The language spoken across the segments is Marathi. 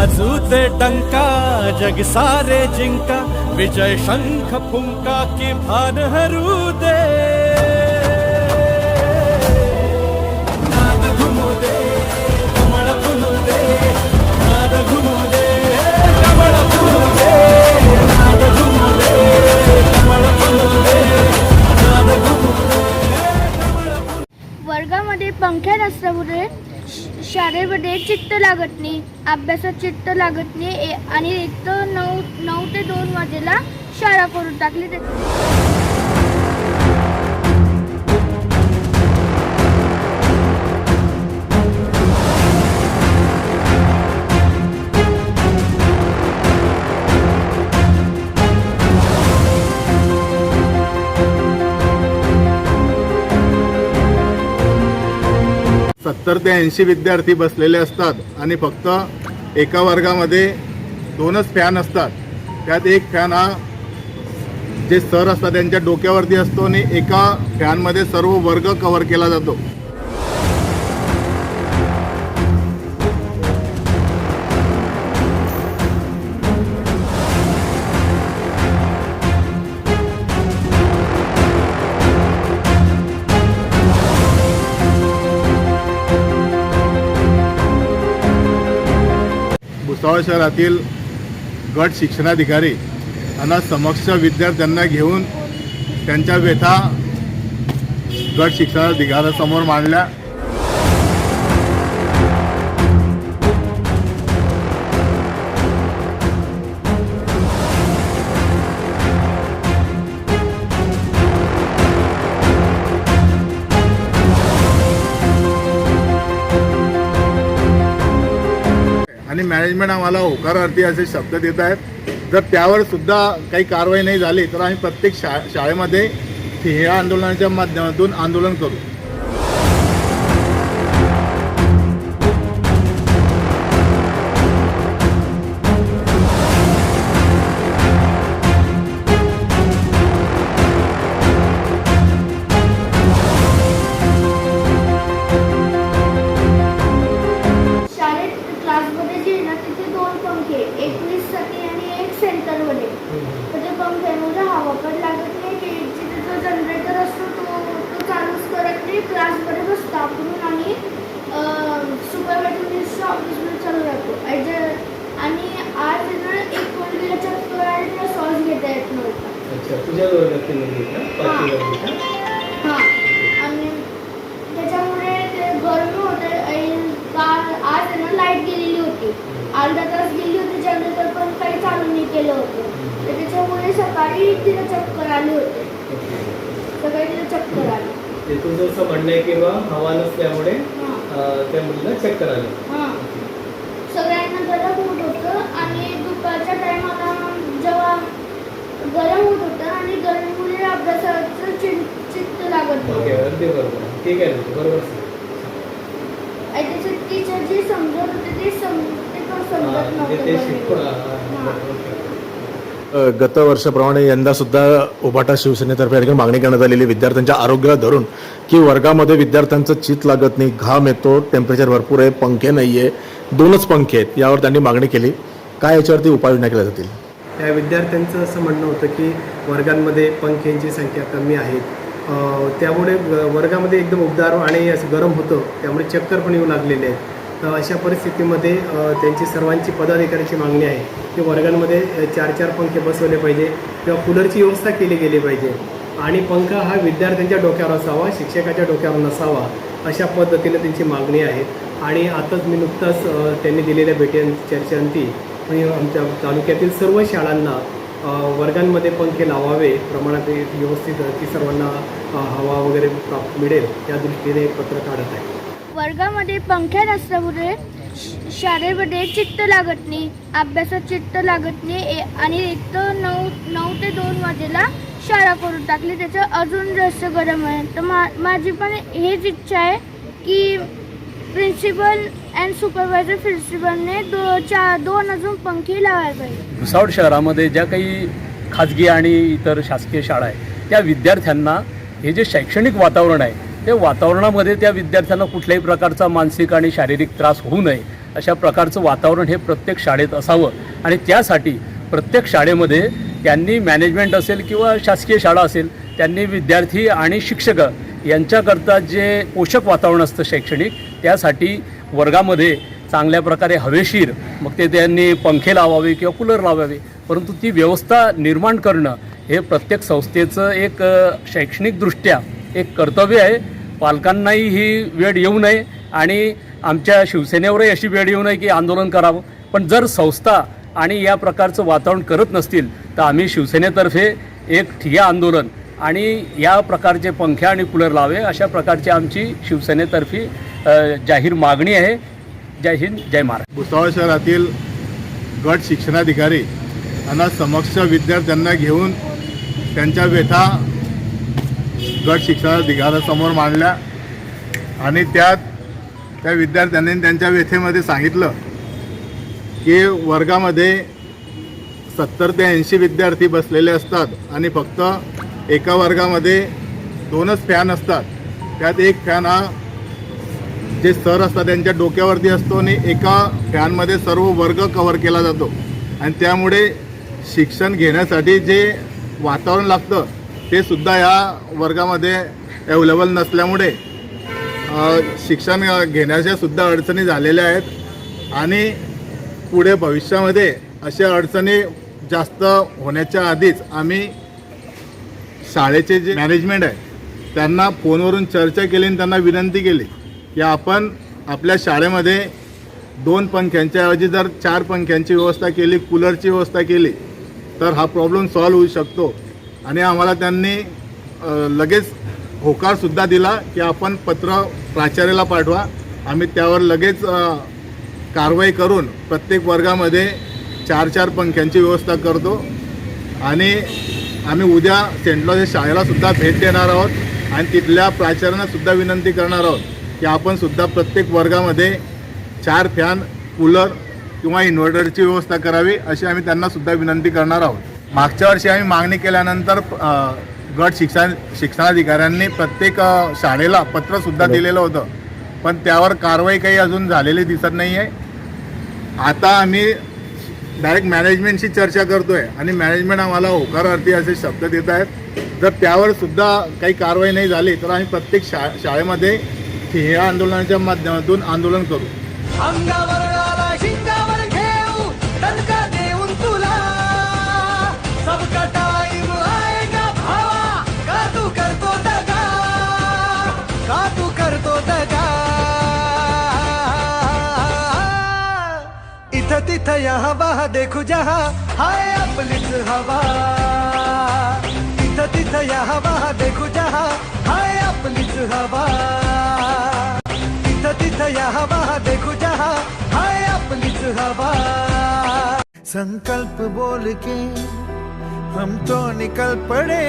बाजूचे टंका जग सारे जिंका विजय शंख फुंका की भान हरू दे। नाद घुमू दे। लागत नाही. अभ्यासात चित्त लागत नाही. ए- आणि एक तर नऊ नऊ ते दोन वाजेला शाळा करून टाकली ते सत्तर ते ऐंशी विद्यार्थी बसलेले असतात आणि फक्त एका वर्गामध्ये दोनच फॅन असतात. त्यात एक फॅन हा जे सर असतात त्यांच्या डोक्यावरती असतो आणि एका फॅनमध्ये सर्व वर्ग कव्हर केला जातो. भुसावळ शहरातील गट शिक्षणाधिकारी यांना समक्ष विद्यार्थ्यांना घेऊन त्यांच्या व्यथा गट शिक्षणाधिकाऱ्यासमोर मांडल्या. मॅनेजमेंट आम्हाला होकारार्थी असे शब्द देत आहेत. जर त्यावर सुद्धा काही कारवाई नाही झाली तर आम्ही प्रत्येक शा शाळेमध्ये ठिय्या आंदोलनाच्या माध्यमातून आंदोलन करू. क्लासमध्ये बसतो आपण आणि सुपरवायझर ऑफिसमध्ये चालू राहतो आणि आज एक चक्कर आणि तिला सॉस घेता येत नव्हता. अच्छा तुझ्या हां. आणि त्याच्यामुळे ते गरमी होते. आणि काल आज आहे ना लाइट गेलेली होती. अर्धा तास गेली होती जनरेटर पण काही चालू नाही केलं होतं. तर त्याच्यामुळे सकाळी तिला चक्कर आली होती. सकाळी तिला चक्कर आली. ते तुझं असं म्हणणं आहे की बा हवा नसल्यामुळे त्या मुलीला चक्कर आली हां. सगळ्यांना गरम होत होतं आणि दुपारच्या टायमाला जेव्हा गरम होत होतं आणि गरमीमुळे अभ्यासाचं चिं चित्त लागत ओके अगदी बरोबर. ठीक आहे ना बरोबर सांग. आणि त्याचे टीचर जे समजत होते ते सम ते पण समजत नव्हते ते गरमीमुळे. शिकवण हां, हां. हां, ओके. गत वर्षाप्रमाणे यंदासुद्धा उभाटा शिवसेनेतर्फे या ठिकाणी मागणी करण्यात आलेली विद्यार्थ्यांच्या आरोग्याला धरून की वर्गामध्ये विद्यार्थ्यांचं चित लागत नाही घाम येतो टेम्परेचर भरपूर आहे पंखे नाही आहे दोनच पंखे आहेत यावर त्यांनी मागणी केली. काय याच्यावरती उपाययोजना केल्या जातील? त्या विद्यार्थ्यांचं असं म्हणणं होतं की वर्गांमध्ये पंख्यांची संख्या कमी आहे त्यामुळे वर्गामध्ये एकदम उबदार आणि असं गरम होतं त्यामुळे चक्कर पण येऊ लागलेले आहेत. तर अशा परिस्थितीमध्ये त्यांची सर्वांची पदाधिकाऱ्याची मागणी आहे की वर्गांमध्ये चार चार पंखे बसवले पाहिजे किंवा कूलरची व्यवस्था केली गेली पाहिजे. आणि पंखा हा विद्यार्थ्यांच्या डोक्यावर असावा शिक्षकाच्या डोक्यावर नसावा अशा पद्धतीने त्यांची मागणी आहे. आणि आताच मी नुकताच त्यांनी दिलेल्या भेटी चर्चांती मी आमच्या तालुक्यातील सर्व शाळांना वर्गांमध्ये पंखे लावावे प्रमाणात व्यवस्थित ती सर्वांना हवा वगैरे प्राप्त मिळेल या दृष्टीने एक पत्र काढत आहे. वर्गामध्ये पंख्या नसल्यामुळे शाळेमध्ये चित्त लागत नाही अभ्यासात चित्त लागत नाही ए- आणि एक तर नऊ नऊ ते दोन वाजेला शाळा करून टाकली. त्याचं अजून जास्त गरम आहे. तर मा माझी पण हेच इच्छा आहे की प्रिन्सिपल अँड सुपरवायझर प्रिन्सिपलने दो चार दोन अजून पंखे लावायला पाहिजे. भुसावळ शहरामध्ये ज्या काही खाजगी आणि इतर शासकीय शाळा आहेत त्या विद्यार्थ्यांना हे जे शैक्षणिक वातावरण आहे ते वातावरणामध्ये त्या विद्यार्थ्यांना कुठल्याही प्रकारचा मानसिक आणि शारीरिक त्रास होऊ नये अशा प्रकारचं वातावरण हे प्रत्येक शाळेत असावं. आणि त्यासाठी प्रत्येक शाळेमध्ये त्यांनी मॅनेजमेंट असेल किंवा शासकीय शाळा असेल त्यांनी विद्यार्थी आणि शिक्षक यांच्याकरता जे पोषक वातावरण असतं शैक्षणिक त्यासाठी वर्गामध्ये चांगल्या प्रकारे हवेशीर मग ते त्यांनी पंखे लावावे किंवा कूलर लावावे परंतु ती व्यवस्था निर्माण करणं हे प्रत्येक संस्थेचं एक शैक्षणिकदृष्ट्या एक कर्तव्य आहे. पालकांनाही ही वेळ येऊ नये आणि आमच्या शिवसेनेवरही अशी वेळ येऊ नये की आंदोलन करावं. पण जर संस्था आणि या प्रकारचं वातावरण करत नसतील तर आम्ही शिवसेनेतर्फे एक ठिया आंदोलन आणि या प्रकारचे पंखे आणि कूलर लावे अशा प्रकारची आमची शिवसेनेतर्फे जाहीर मागणी आहे. जय हिंद जय महाराष्ट्र. भुसावळ शहरातील गट शिक्षणाधिकारी यांना समक्ष विद्यार्थ्यांना घेऊन त्यांच्या व्यथा गट शिक्षणाधिकाऱ्यासमोर मांडल्या. आणि त्यात त्या विद्यार्थ्यांनी त्यांच्या व्यथेमध्ये सांगितलं की वर्गामध्ये सत्तर ते ऐंशी विद्यार्थी बसलेले असतात आणि फक्त एका वर्गामध्ये दोनच फॅन असतात. त्यात एक फॅन हा जे सर असतात त्यांच्या डोक्यावरती असतो आणि एका फॅनमध्ये सर्व वर्ग कवर केला जातो. आणि त्यामुळे शिक्षण घेण्यासाठी जे वातावरण लागतं ते सुद्धा या वर्गामध्ये अवेलेबल नसल्यामुळे शिक्षण घेण्याच्या सुद्धा अडचणी झालेल्या आहेत. आणि पुढे भविष्यामध्ये अशा अडचणी जास्त होण्याच्या आधीच आम्ही शाळेचे जे मॅनेजमेंट आहे त्यांना फोनवरून चर्चा केली आणि त्यांना विनंती केली की आपण आपल्या शाळेमध्ये दोन पंख्यांच्या ऐवजी जर चार पंख्यांची व्यवस्था केली कूलरची व्यवस्था केली तर हा प्रॉब्लेम सॉल्व्ह होऊ शकतो. आणि आम्हाला त्यांनी लगेच होकारसुद्धा दिला की आपण पत्र प्राचार्याला पाठवा. आम्ही त्यावर लगेच कारवाई करून प्रत्येक वर्गामध्ये चार चार पंख्यांची व्यवस्था करतो. आणि आम्ही उद्या सेंट लॉज शाळेलासुद्धा भेट देणार आहोत आणि तिथल्या प्राचार्यांनासुद्धा विनंती करणार आहोत की आपणसुद्धा प्रत्येक वर्गामध्ये चार फॅन कूलर किंवा इन्व्हर्टरची व्यवस्था करावी अशी आम्ही त्यांनासुद्धा विनंती करणार आहोत. मागच्या वर्षी आम्ही मागणी केल्यानंतर गट शिक्षण शिक्षणाधिकाऱ्यांनी प्रत्येक शाळेला पत्रसुद्धा दिलेलं होतं. पण त्यावर कारवाई काही अजून झालेली दिसत नाही आहे आता आम्ही डायरेक्ट मॅनेजमेंटशी चर्चा करतोय आणि मॅनेजमेंट आम्हाला होकारार्थी असे शब्द देत आहेत. जर त्यावर सुद्धा काही कारवाई नाही झाली तर आम्ही प्रत्येक शा शाळेमध्ये ठिय्या आंदोलनाच्या माध्यमातून आंदोलन करू. यहाँ वहाँ, देखू जहाँ। हाय आपलीच हवा। इथं तिथं, यहाँ वहाँ, देखू जहाँ। हाय आपलीच हवा। इथं तिथं, यहाँ वहाँ, देखू जहाँ। हाय आपलीच हवा। संकल्प बोल के हम तो निकल पड़े।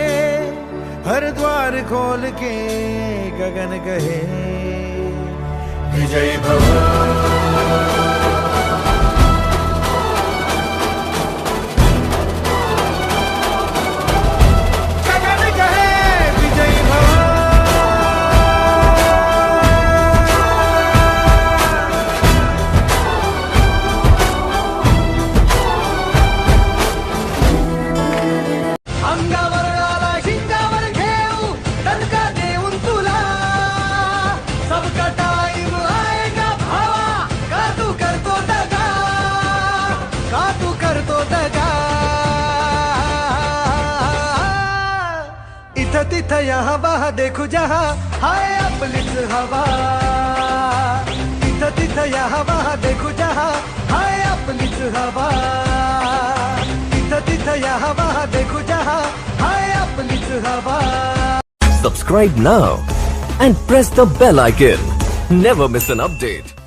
हर द्वार खोल के गगन कहे विजय भव। तिथं यहाँ, वहाँ देखू जहाँ। हाय आपलीच हवा। तिथं यहाँ, वहाँ देखू जहाँ। हाय आपलीच हवा। इथं तिथं यहाँ, वहाँ देखू जहाँ। हाय आपलीच हवा। Subscribe now and press the bell icon. Never miss an update.